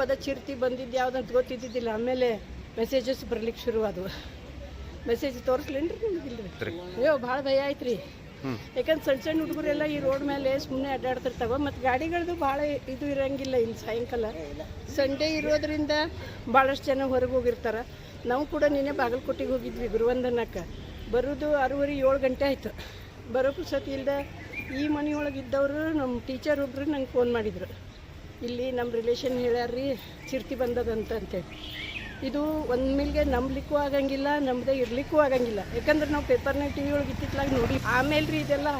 ಪದ ಚಿರ್ತಿ ಬಂದಿದ್ದು ಯಾವ್ದಂತ ಗೊತ್ತಿದ್ದಿದ್ದಿಲ್ಲ. ಆಮೇಲೆ ಮೆಸೇಜಸ್ ಬರ್ಲಿಕ್ಕೆ ಶುರುವಾದವು. ಮೆಸೇಜ್ ತೋರಿಸ್ಲೇನ್ರಿ ನಿಮಗಿಲ್ರಿ ಅಯ್ಯೋ ಭಾಳ ಭಯ ಆಯ್ತ್ರಿ. ಯಾಕಂದ್ರೆ ಸಣ್ಣ ಸಣ್ಣ ಹುಡುಗರೆಲ್ಲ ಈ ರೋಡ್ ಮೇಲೆ ಸುಮ್ಮನೆ ಅಡ್ಡಾಡ್ತಿರ್ತಾವ. ಮತ್ತು ಗಾಡಿಗಳದ್ದು ಭಾಳ ಇದು ಇರಂಗಿಲ್ಲ ಇಲ್ಲಿ ಸಾಯಂಕಾಲ. ಸಂಡೇ ಇರೋದ್ರಿಂದ ಭಾಳಷ್ಟು ಜನ ಹೊರಗೆ ಹೋಗಿರ್ತಾರೆ. ನಾವು ಕೂಡ ನಿನ್ನೆ ಬಾಗಲಕೋಟೆಗೆ ಹೋಗಿದ್ವಿ ಗುರುವಂದನಕ್ಕೆ. ಬರೋದು ಆರೂವರೆ ಏಳು ಗಂಟೆ ಆಯಿತು. ಬರೋಕ್ಕೂ ಸತಿ ಇಲ್ದ ಈ ಮನೆಯೊಳಗೆ ಇದ್ದವರು ನಮ್ಮ ಟೀಚರ್ ಒಬ್ಬರು ನಂಗೆ ಫೋನ್ ಮಾಡಿದರು. ಇಲ್ಲಿ ನಮ್ಮ ರಿಲೇಷನ್ ಹೇಳ್ಯಾರ್ರಿ ಚಿರ್ತಿ ಬಂದದಂತಂತೆ. ಇದು ಒಂದು ಮಿಲ್ಗೆ ನಂಬಲಿಕ್ಕೂ ಆಗಂಗಿಲ್ಲ ನಮ್ಮದೇ ಇರ್ಲಿಕ್ಕೂ ಆಗಂಗಿಲ್ಲ. ಯಾಕಂದ್ರೆ ನಾವು ಪೇಪರ್ನಾಗ ಟಿ ವಿ ಒಳಗೆ ಇತ್ತಿತ್ಲಾಗ ನೋಡಿ ಆಮೇಲೆ ರೀ ಇದೆಲ್ಲ.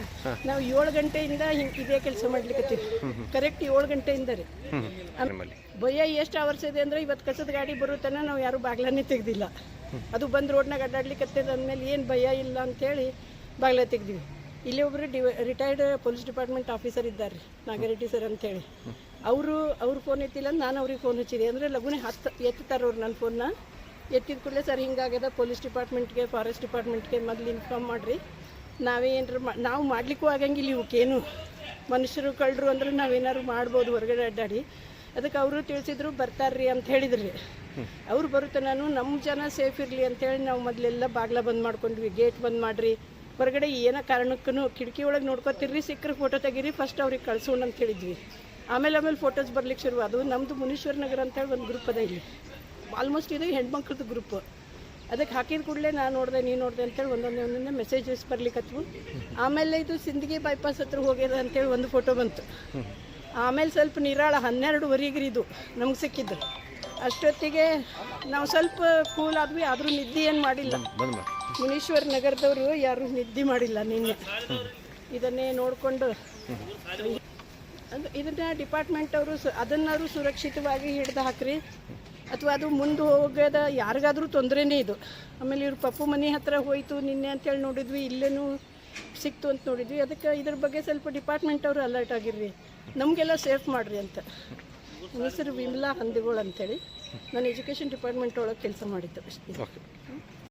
ನಾವು ಏಳು ಗಂಟೆಯಿಂದ ಹಿಂಗೆ ಇದೇ ಕೆಲಸ ಮಾಡ್ಲಿಕ್ಕತ್ತೀವಿ ಕರೆಕ್ಟ್ ಏಳು ಗಂಟೆಯಿಂದ ರೀ. ಭಯ ಎಷ್ಟು ಅವರ್ಸ್ ಇದೆ ಅಂದ್ರೆ ಇವತ್ತು ಕಸದ ಗಾಡಿ ಬರುತ್ತಾನ ನಾವು ಯಾರು ಬಾಗ್ಲನ್ನೇ ತೆಗ್ದಿಲ್ಲ. ಅದು ಬಂದು ರೋಡ್ನಾಗ ಅಡ್ಡಾಡ್ಲಿಕ್ಕತ್ತದ ಅಂದಮೇಲೆ ಏನು ಭಯ ಇಲ್ಲ ಅಂತೇಳಿ ಬಾಗ್ಲ ತೆಗ್ದಿವಿ. ಇಲ್ಲಿ ಒಬ್ಬರು the retired police department officer ಇದ್ದಾರೆ ರೀ ನಾಗರೆಡ್ಡಿ ಸರ್ ಅಂತೇಳಿ. ಅವರು, ಅವ್ರ ಫೋನ್ ಎತ್ತಿಲ್ಲ ನಾನು ಅವ್ರಿಗೆ ಫೋನ್ ಹಚ್ಚಿದೆ. ಅಂದರೆ ಲಗುನ ಹತ್ತು ಎತ್ತುತ್ತಾರೆ ಅವ್ರು ನನ್ನ ಫೋನ್ನ ಎತ್ತಿದ ಕೂಡಲೇ ಸರ್ ಹಿಂಗಾಗ್ಯದ ಪೊಲೀಸ್ ಡಿಪಾರ್ಟ್ಮೆಂಟ್ಗೆ ಫಾರೆಸ್ಟ್ ಡಿಪಾರ್ಟ್ಮೆಂಟ್ಗೆ ಮೊದಲು ಇನ್ಫಾರ್ಮ್ ಮಾಡಿರಿ. ನಾವೇ ಏನಾರು ಮಾ, ನಾವು ಮಾಡಲಿಕ್ಕೂ ಆಗಂಗಿಲ್ಲ ಇವಕ್ಕೇನು. ಮನುಷ್ಯರು ಕಳ್ಳರು ಅಂದ್ರೆ ನಾವೇನಾದ್ರು ಮಾಡ್ಬೋದು ಹೊರಗಡೆ ಅಡ್ಡಾಡಿ. ಅದಕ್ಕೆ ಅವರು ತಿಳಿಸಿದ್ರು ಬರ್ತಾರ್ರಿ ಅಂತ ಹೇಳಿದ್ರಿ. ಅವ್ರು ಬರುತ್ತೆ ನಾನು ನಮ್ಮ ಜನ ಸೇಫ್ ಇರಲಿ ಅಂತೇಳಿ ನಾವು ಮೊದಲೆಲ್ಲ ಬಾಗ್ಲ ಬಂದ್ ಮಾಡ್ಕೊಂಡ್ವಿ ಗೇಟ್ ಬಂದ್ ಮಾಡ್ರಿ. ಹೊರಗಡೆ ಏನೋ ಕಾರಣಕ್ಕೂ ಕಿಟಕಿ ಒಳಗೆ ನೋಡ್ಕೊತಿರ್ರಿ, ಸಿಕ್ಕರೆ ಫೋಟೋ ತೆಗೀರಿ ಫಸ್ಟ್ ಅವ್ರಿಗೆ ಕಳ್ಸೋಣ ಅಂತ ಹೇಳಿದ್ವಿ. ಆಮೇಲೆ ಆಮೇಲೆ ಫೋಟೋಸ್ ಬರ್ಲಿಕ್ಕೆ ಶುರು ಅದು ನಮ್ಮದು ಮುನೀಶ್ವರ ನಗರ ಅಂತೇಳಿ ಒಂದು ಗ್ರೂಪ್ ಅದ ಇಲ್ಲಿ. ಆಲ್ಮೋಸ್ಟ್ ಇದು ಹೆಣ್ಮಕ್ಳದ್ದು ಗ್ರೂಪ್ ಅದಕ್ಕೆ ಹಾಕಿದ ಕೂಡಲೇ ನಾನು ನೋಡಿದೆ, ನೀನು ನೋಡಿದೆ ಅಂತೇಳಿ ಒಂದೊಂದೇ ಒಂದೊಂದೇ ಮೆಸೇಜಸ್ ಬರ್ಲಿಕ್ಕತ್ವು ಆಮೇಲೆ ಇದು ಸಿಂದಗಿ ಬೈಪಾಸ್ ಹತ್ರ ಹೋಗ್ಯದ ಅಂತೇಳಿ ಒಂದು ಫೋಟೋ ಬಂತು. ಆಮೇಲೆ ಸ್ವಲ್ಪ ನಿರಾಳ ಹನ್ನೆರಡುವರೆಗೆ ಇದು ನಮ್ಗೆ ಸಿಕ್ಕಿದ್ದು. ಅಷ್ಟೊತ್ತಿಗೆ ನಾವು ಸ್ವಲ್ಪ ಕೂಲ್ ಆದ್ವಿ, ಆದರೂ ನಿದ್ದೆ ಏನು ಮಾಡಿಲ್ಲ. ಮುನೀಶ್ವರ ನಗರದವರು ಯಾರು ನಿದ್ದೆ ಮಾಡಿಲ್ಲ ನಿನ್ನೆ. ಇದನ್ನೇ ನೋಡಿಕೊಂಡು ಇದನ್ನ ಡಿಪಾರ್ಟ್ಮೆಂಟ್ ಅವರು ಅದನ್ನಾದ್ರು ಸುರಕ್ಷಿತವಾಗಿ ಹಿಡ್ದು ಹಾಕ್ರಿ. ಅಥವಾ ಅದು ಮುಂದೆ ಹೋಗದ ಯಾರಿಗಾದ್ರೂ ತೊಂದರೆನೇ ಇದು. ಆಮೇಲೆ ಇವ್ರ ಪಪ್ಪು ಮನೆ ಹತ್ರ ಹೋಯ್ತು ನಿನ್ನೆ ಅಂತೇಳಿ ನೋಡಿದ್ವಿ, ಇಲ್ಲೇನು ಸಿಕ್ತು ಅಂತ ನೋಡಿದ್ವಿ. ಅದಕ್ಕೆ ಇದ್ರ ಬಗ್ಗೆ ಸ್ವಲ್ಪ ಡಿಪಾರ್ಟ್ಮೆಂಟ್ ಅವರು ಅಲರ್ಟ್ ಆಗಿರ್ರಿ. ನಮಗೆಲ್ಲ ಸೇಫ್ ಮಾಡ್ರಿ ಅಂತ. ಹೆಸರು ವಿಮಲಾ ಹಂದಿಗಳು ಅಂತೇಳಿ. ನಾನು ಎಜುಕೇಷನ್ ಡಿಪಾರ್ಟ್ಮೆಂಟ್ ಒಳಗೆ ಕೆಲಸ ಮಾಡಿದ್ದು ಅಷ್ಟೇ.